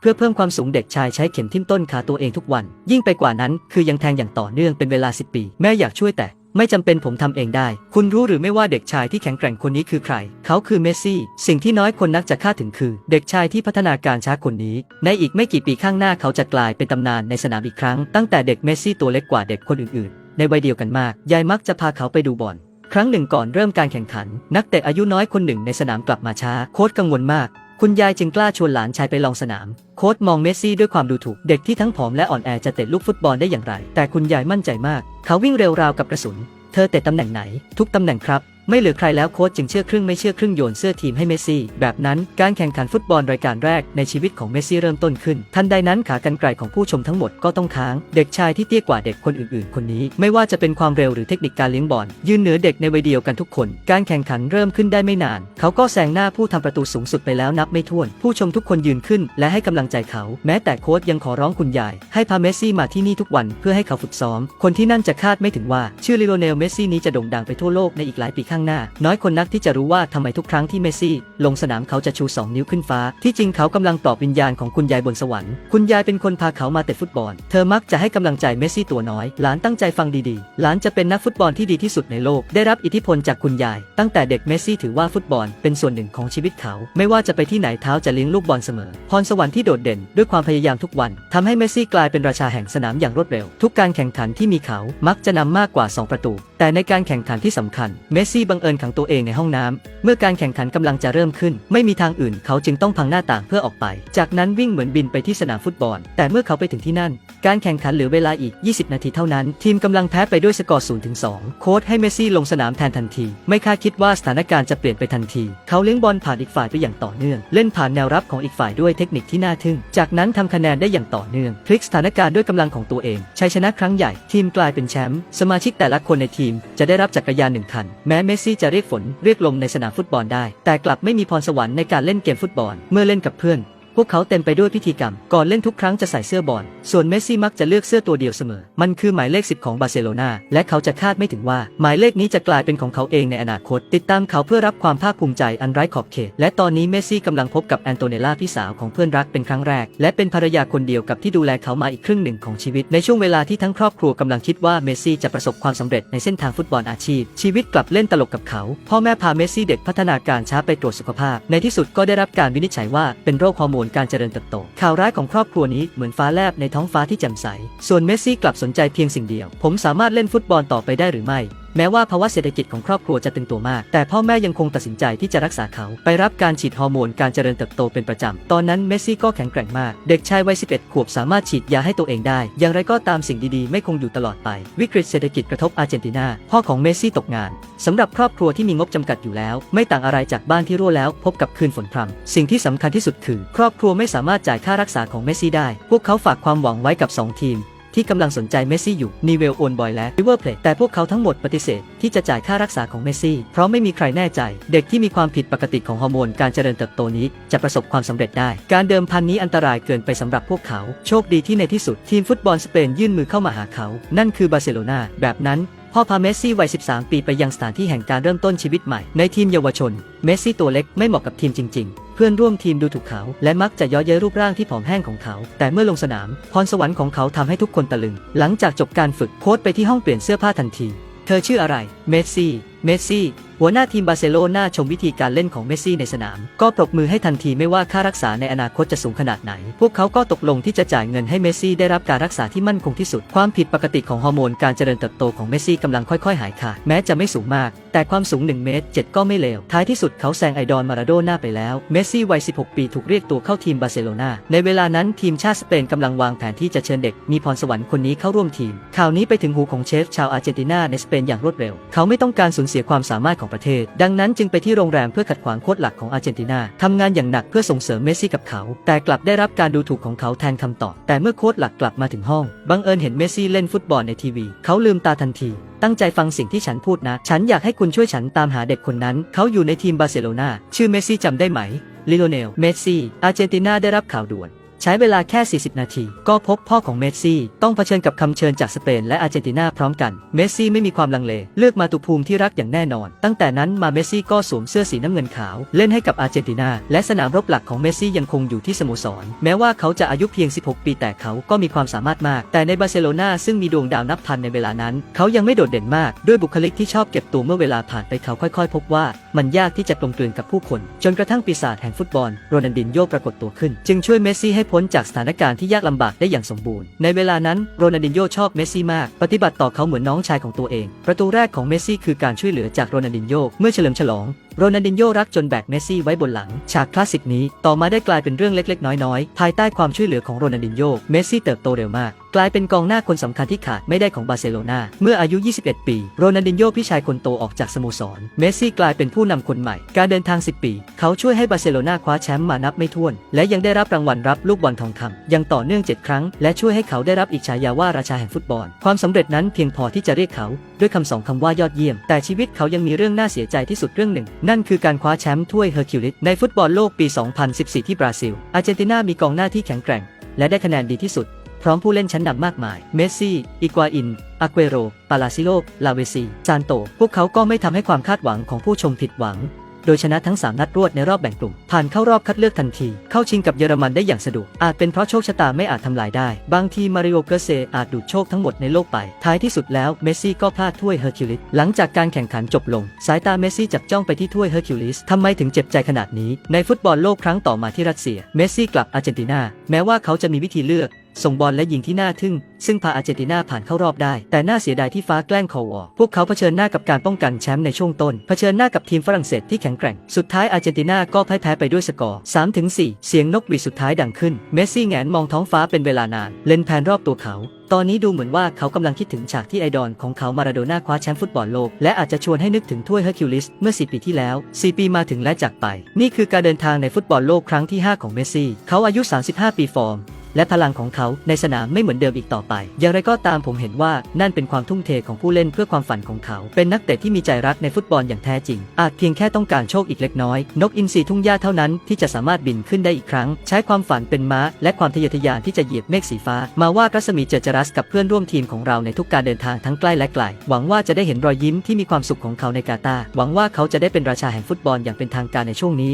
เพื่อเพิ่มความสูงเด็กชายใช้เข็มทิ่มต้นขาตัวเองทุกวัน ยิ่งไปกว่านั้นคือยังแทงอย่างต่อเนื่องเป็นเวลา 10 ปี แม่อยากช่วยแต่ไม่จำเป็นผมทำเองได้ คุณรู้หรือไม่ว่าเด็กชายที่แข็งแกร่งคนนี้คือใคร เขาคือเมสซี่ สิ่งที่น้อยคนนักจะคาดถึงคือ เด็กชายที่พัฒนาการช้าคนนี้ ในอีกไม่กี่ปีข้างหน้าเขาจะกลายเป็นตำนานในสนามอีกครั้ง ตั้งแต่เด็กเมสซี่ตัวเล็กกว่าเด็กคนอื่นๆ ในวัยเดียวกันมาก ยายมักจะพาเขาไปดูบอล ครั้งหนึ่งก่อนเริ่มการแข่งขัน นักเตะอายุน้อยคนหนึ่งในสนามกลับมาช้า โค้ชกังวลมาก คุณยายจึงกล้าชวนหลานชายไปลองสนาม โค้ดมองเมสซี่ด้วยความดูถูกเด็กที่ทั้งผอมและอ่อนแอจะเตะลูกฟุตบอลได้อย่างไร แต่คุณยายมั่นใจมาก เขาวิ่งเร็วราวกับกระสุน เธอเตะตำแหน่งไหน ทุกตำแหน่งครับ ไม่เหลือใครแล้วโค้ชจึงเชื่อครึ่งไม่เชื่อครึ่งโยนเสื้อทีมให้เมสซี่ แบบนั้นการแข่งขันฟุตบอลรายการแรกในชีวิตของเมสซี่เริ่มต้นขึ้น ทันใดนั้นขากรรไกรของผู้ชมทั้งหมดก็ต้องค้าง เด็กชายที่เตี้ยกว่าเด็กคนอื่นๆ คนนี้ ไม่ว่าจะเป็นความเร็วหรือเทคนิคการเลี้ยงบอลยืนเหนือเด็กในวัยเดียวกันทุกคน การแข่งขันเริ่มขึ้นได้ไม่นาน เขาก็แซงหน้าผู้ทำประตูสูงสุดไปแล้วนับไม่ถ้วน ผู้ชมทุกคนยืนขึ้น และให้กำลังใจเขา แม้แต่โค้ชยังขอร้องคุณยาย ให้พาเมสซี่มาที่นี่ทุกวันเพื่อให้เขาฝึกซ้อม คนที่นั่นจะคาดไม่ถึงว่าชื่อลิโอเนลเมสซี่นี้จะโด่งดังไปทั่วโลกในอีกหลายปีข้างหน้า น้อยคนนักที่จะรู้ว่าทำไมทุกครั้งที่เมสซี่ ลงสนามเขาจะชู 2 นิ้วขึ้นฟ้า ที่จริงเขากำลังปลอบวิญญาณของคุณยายบนสวรรค์ คุณยายเป็นคนพาเขามาเตะฟุตบอล เธอมักจะให้กำลังใจเมสซี่ตัวน้อย หลานตั้งใจฟังดีๆ หลานจะเป็นนักฟุตบอลที่ดีที่สุดในโลก ได้รับอิทธิพลจากคุณยาย ตั้งแต่เด็กเมสซี่ถือว่าฟุตบอลเป็นส่วนหนึ่งของชีวิตเขา ไม่ว่าจะไปที่ไหนเท้าจะเลี้ยงลูกบอลเสมอ พรสวรรค์ที่โดดเด่นด้วยความพยายามทุกวันทำให้เมสซี่กลายเป็นราชาแห่งสนามอย่างรวดเร็ว ทุกการแข่งขันที่มีเขา มักจะนำมากกว่า 2 ประตู แต่ในการแข่งขันที่สำคัญ เมสซี่ี่บังเอิญขังตัวเองในห้องน้ำเมื่อการแข่งขันกำลังจะเริ่มขึ้น ไม่มีทางอื่นเขาจึงต้องพังหน้าต่างเพื่อออกไป จากนั้นวิ่งเหมือนบินไปที่สนามฟุตบอล แต่เมื่อเขาไปถึงที่นั่น การแข่งขันเหลือเวลาอีก 20 นาทีเท่านั้น ทีมกำลังแพ้ไปด้วยสกอร์0ถึง2โค้ชให้เมสซี่ลงสนามแทนทันที ไม่คาดคิดว่าสถานการณ์จะเปลี่ยนไปทันที เขาเลี้ยงบอลผ่านอีกฝ่ายไปอย่างต่อเนื่อง เล่นผ่านแนวรับของอีกฝ่ายด้วยเทคนิคที่น่าทึ่ง จากนั้นทำคะแนนได้อย่างต่อเนื่องพลิกสถานการณ์ด้วยกำลังของตัวเองชัยชนะครั้งใหญ่ทีมกลายเป็นแชมป์สมาชิกแต่ละคนในทีมจะได้รับจักรยานหนึ่งคันแม้เมเมสซี่จะเรียกฝนเรียกลมในสนามฟุตบอลได้ แต่กลับไม่มีพรสวรรค์ในการเล่นเกมฟุตบอล เมื่อเล่นกับเพื่อน วกเขาเต็มไปด้วยพิธีกรรม ก่อนเล่นทุกครั้งจะใส่เสื้อบอล ส่วนเมสซี่มักจะเลือกเสื้อตัวเดียวเสมอ มันคือหมายเลข 10 ของบาร์เซโลนา และเขาจะคาดไม่ถึงว่า หมายเลขนี้จะกลายเป็นของเขาเองในอนาคต ติดตามเขาเพื่อรับความภาคภูมิใจอันไร้ขอบเขต และตอนนี้เมสซี่กำลังพบกับแอนโตเนล่าพี่สาวของเพื่อนรักเป็นครั้งแรก และเป็นภรรยาคนเดียวกับที่ดูแลเขามาอีกครึ่งหนึ่งของชีวิต ในช่วงเวลาที่ทั้งครอบครัวกำลังคิดว่าเมสซี่จะประสบความสำเร็จในเส้นทางฟุตบอลอาชีพ ชีวิตกลับเล่นตลกกับเขา พ่อแม่พาเมสซี่เด็กพัฒนาการช้าไปตรวจสุขภาพ ในที่สุดก็ได้รับการวินิจฉัยว่าเป็นโรคฮอร์โมนการเจริญเติบโต ข่าวร้ายของครอบครัวนี้เหมือนฟ้าแลบในท้องฟ้าที่แจ่มใส ส่วนเมสซี่กลับสนใจเพียงสิ่งเดียว ผมสามารถเล่นฟุตบอลต่อไปได้หรือไม่ แม้ว่าภาวะเศรษฐกิจของครอบครัวจะตึงตัวมาก แต่พ่อแม่ยังคงตัดสินใจที่จะรักษาเขา ไปรับการฉีดฮอร์โมนการเจริญเติบโตเป็นประจำ ตอนนั้นเมสซี่ก็แข็งแกร่งมาก เด็กชายวัย 11 ขวบสามารถฉีดยาให้ตัวเองได้ อย่างไรก็ตามสิ่งดีๆ ไม่คงอยู่ตลอดไป วิกฤตเศรษฐกิจกระทบอาร์เจนตินา พ่อของเมสซี่ตกงาน สำหรับครอบครัวที่มีงบจำกัดอยู่แล้ว ไม่ต่างอะไรจากบ้านที่รั่วแล้ว พบกับคืนฝนพรำสิ่งที่สำคัญที่สุดคือ ครอบครัวไม่สามารถจ่ายค่ารักษาของเมสซี่ได้ พวกเขาฝากความหวังไว้กับสองทีม ที่กำลังสนใจเมสซี่อยู่นีเวลโอนบอยและริเวอร์เพลตแต่พวกเขาทั้งหมดปฏิเสธที่จะจ่ายค่ารักษาของเมสซี่ เพราะไม่มีใครแน่ใจ เด็กที่มีความผิดปกติของฮอร์โมนการเจริญเติบโตนี้จะประสบความสำเร็จได้ การเดิมพันนี้อันตรายเกินไปสำหรับพวกเขา โชคดีที่ในที่สุดทีมฟุตบอลสเปนยื่นมือเข้ามาหาเขา นั่นคือบาร์เซโลนาแบบนั้น พ่อพาเมสซี่วัย 13 ปีไปยังสถานที่แห่งการเริ่มต้นชีวิตใหม่ ในทีมเยาวชน เมสซี่ตัวเล็กไม่เหมาะกับทีมจริง ๆ เพื่อนร่วมทีมดูถูกเขา และมักจะย้อเย้ยรูปร่างที่ผอมแห้งของเขา แต่เมื่อลงสนาม พรสวรรค์ของเขาทำให้ทุกคนตะลึง หลังจากจบการฝึกโค้ชไปที่ห้องเปลี่ยนเสื้อผ้าทันที เธอชื่ออะไร เมสซี่ เมสซี่ หัวหน้าทีมบาร์เซโลนาชมวิธีการเล่นของเมสซี่ในสนาม ก็ปรบมือให้ทันทีไม่ว่าค่ารักษาในอนาคตจะสูงขนาดไหน พวกเขาก็ตกลงที่จะจ่ายเงินให้เมสซี่ได้รับการรักษาที่มั่นคงที่สุด ความผิดปกติของฮอร์โมนการเจริญเติบโตของเมสซี่กำลังค่อยๆ หายขาดแม้จะไม่สูงมาก แต่ความสูง 1 เมตร 7 ก็ไม่เลว ท้ายที่สุดเขาแซงไอดอลมาราโดน่าไปแล้ว เมสซี่วัย 16 ปีถูกเรียกตัวเข้าทีมบาร์เซโลนาในเวลานั้นทีมชาติสเปนกำลังวางแผนที่จะเชิญเด็กมีพรสวรรค์คนนี้เข้าร่วมทีมข่าวนี้ไปถึงหูของเชฟชาวอาร์เจนตินาในสเปนอย่างรวดเร็ว เขาไม่ต้องการสูญเสียความสามารถของประเทศ ดังนั้นจึงไปที่โรงแรมเพื่อขัดขวางโค้ชหลักของอาร์เจนตินาทำงานอย่างหนักเพื่อส่งเสริมเมสซี่กับเขา แต่กลับได้รับการดูถูกของเขาแทนคำตอบ แต่เมื่อโค้ชหลักกลับมาถึงห้อง บังเอิญเห็นเมสซี่เล่นฟุตบอลในทีวี เขาลืมตาทันทีตั้งใจฟังสิ่งที่ฉันพูดนะ ฉันอยากให้คุณช่วยฉันตามหาเด็กคนนั้น เขาอยู่ในทีมบาร์เซโลนา ชื่อเมสซี่จำได้ไหม ลิโอเนล เมสซี่ อาร์เจนตินาได้รับข่าวด่วน ใช้เวลาแค่ 40 นาที ก็พบพ่อของเมสซี่ต้องเผชิญกับคำเชิญจากสเปนและอาร์เจนตินาพร้อมกัน เมสซี่ไม่มีความลังเล เลือกมาตุภูมิที่รักอย่างแน่นอน ตั้งแต่นั้นมาเมสซี่ก็สวมเสื้อสีน้ำเงินขาว เล่นให้กับอาร์เจนตินาและสนามรบหลักของเมสซี่ยังคงอยู่ที่สโมสร แม้ว่าเขาจะอายุเพียง 16 ปีแต่เขาก็มีความสามารถมาก แต่ในบาร์เซโลนาซึ่งมีดวงดาวนับพันในเวลานั้น เขายังไม่โดดเด่นมากด้วยบุคลิกที่ชอบเก็บตัวเมื่อเวลาผ่านไปเขาค่อยๆ พบว่ามันยากที่จะกลมกลืนกับผู้คน จนกระทั่งปีศาจแห่งฟุตบอลโรนัลดินโญปรากฏตัวขึ้น จึงช่วยเมสซี่ให้พ้นจากสถานการณ์ที่ยากลำบากได้อย่างสมบูรณ์ ในเวลานั้นโรนัลดินโญชอบเมสซี่มาก ปฏิบัติต่อเขาเหมือนน้องชายของตัวเอง ประตูแรกของเมสซี่คือการช่วยเหลือจากโรนัลดินโญเมื่อเฉลิมฉลองโรนัลดินโญรักจนแบกเมสซี่ไว้บนหลัง ฉากคลาสสิกนี้ต่อมาได้กลายเป็นเรื่องเล็กๆ น้อยๆ ภายใต้ความช่วยเหลือของโรนัลดินโญเมสซี่เติบโตเร็วมาก กลายเป็นกองหน้าคนสำคัญที่ขาดไม่ได้ของบาร์เซโลนาเมื่ออายุ 21 ปี โรนัลดินโญพี่ชายคนโตออกจากสโมสร เมสซี่กลายเป็นผู้นำคนใหม่ การเดินทาง 10 ปี เขาช่วยให้บาร์เซโลนาคว้าแชมป์มานับไม่ถ้วน และยังได้รับรางวัลรับลูกบอลทองคำยังต่อเนื่อง 7 ครั้ง และช่วยให้เขาได้รับอีกฉายาว่าราชาแห่งฟุตบอล ความสำเร็จนั้นเพียงพอที่จะเรียกเขา ด้วยคำสองคำว่ายอดเยี่ยม แต่ชีวิตเขายังมีเรื่องน่าเสียใจที่สุดเรื่องหนึ่ง นั่นคือการคว้าแชมป์ถ้วยเฮอร์คิวลิสในฟุตบอลโลกปี 2014 ที่บราซิล อาร์เจนตินามีกองหน้าที่แข็งแกร่ง และได้คะแนนดีที่สุด พร้อมผู้เล่นชั้นนำมากมาย เมสซี่ อิกวาอิน อาเกโร ปาลาซิโล ลาเวซี ซานโต พวกเขาก็ไม่ทำให้ความคาดหวังของผู้ชมผิดหวัง โดยชนะทั้ง 3 นัดรวดในรอบแบ่งกลุ่ม ผ่านเข้ารอบคัดเลือกทันที เข้าชิงกับเยอรมันได้อย่างสะดวก อาจเป็นเพราะโชคชะตาไม่อาจทำลายได้ บางทีมาริโอเกเซอาจดูดโชคทั้งหมดในโลกไป ท้ายที่สุดแล้วเมสซี่ก็พลาดถ้วยเฮอร์คิวลิส หลังจากการแข่งขันจบลง สายตาเมสซี่จับจ้องไปที่ถ้วยเฮอร์คิวลิสทำไมถึงเจ็บใจขนาดนี้ ในฟุตบอลโลกครั้งต่อมาที่รัสเซีย เมสซี่กลับอาร์เจนตินา แม้ว่าเขาจะมีวิธีเลือกส่งบอลและยิงที่น่าทึ่ง ซึ่งพาอาร์เจนตินาผ่านเข้ารอบได้ แต่น่าเสียดายที่ฟ้าแกล้งคอวอพวกเขาเผชิญหน้ากับการป้องกันแชมป์ในช่วงต้น เผชิญหน้ากับทีมฝรั่งเศสที่แข็งแกร่ง สุดท้ายอาร์เจนตินาก็พ่ายแพ้ไปด้วยสกอร์3-4เสียงนกหวีดสุดท้ายดังขึ้น เมสซี่แงนมองท้องฟ้าเป็นเวลานาน เลนแพนรอบตัวเขาตอนนี้ดูเหมือนว่าเขากำลังคิดถึงฉากที่ไอดอลของเขามาราโดน่าคว้าแชมป์ฟุตบอลโลก และอาจจะชวนให้นึกถึงถ้วยเฮอร์คิวลิสเมื่อ 4 ปีที่แล้ว 4 ปีมาถึงและจากไป นี่คือการเดินทางในฟุตบอลโลกครั้งที่ 5 ของเมสซี่ เขาอายุ 35 ปีฟอร์ม และพลังของเขาในสนามไม่เหมือนเดิมอีกต่อไป อย่างไรก็ตามผมเห็นว่านั่นเป็นความทุ่มเทของผู้เล่นเพื่อความฝันของเขา เป็นนักเตะที่มีใจรักในฟุตบอลอย่างแท้จริง อาจเพียงแค่ต้องการโชคอีกเล็กน้อย นกอินทรีทุ่งหญ้าเท่านั้นที่จะสามารถบินขึ้นได้อีกครั้ง ใช้ความฝันเป็นม้า และความทะเยอทะยานที่จะเหยียบเมฆสีฟ้า มาว่าดรัศมีเจอจรัสกับเพื่อนร่วมทีมของเราในทุกการเดินทางทั้งใกล้และไกล หวังว่าจะได้เห็นรอยยิ้มที่มีความสุขของเขาในกาตาหวังว่าเขาจะได้เป็นราชาแห่งฟุตบอลอย่างเป็นทางการในช่วงนี้